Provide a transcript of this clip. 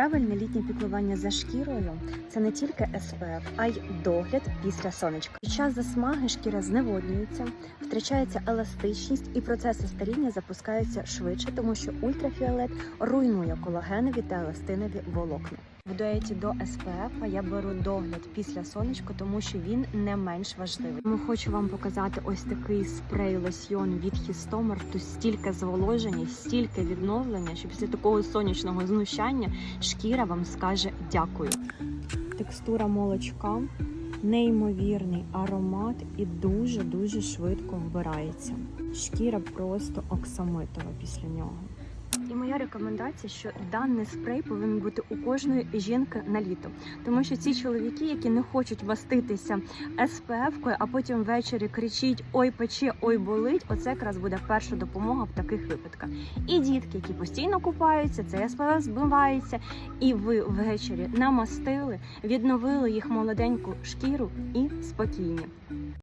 Правильне літнє піклування за шкірою це не тільки SPF, а й догляд після сонечка. Під час засмаги шкіра зневоднюється, втрачається еластичність і процеси старіння запускаються швидше, тому що ультрафіолет руйнує колагенові та еластинові волокна. В дуеті до SPF я беру догляд після сонечка, тому що він не менш важливий. Тому хочу вам показати ось такий спрей лосьйон від Хістомер. Тут стільки зволоження, стільки відновлення, що після такого сонячного знущання шкіра вам скаже дякую. Текстура молочка, неймовірний аромат і дуже дуже швидко вбирається. Шкіра просто оксамитова після нього. І моя рекомендація, що даний спрей повинен бути у кожної жінки на літо, тому що ці чоловіки, які не хочуть маститися SPF-кою, а потім ввечері кричить Ой, пече, ой, болить. Оце якраз буде перша допомога в таких випадках. І дітки, які постійно купаються, цей SPF збивається, і ви ввечері намастили, відновили їх молоденьку шкіру і спокійні.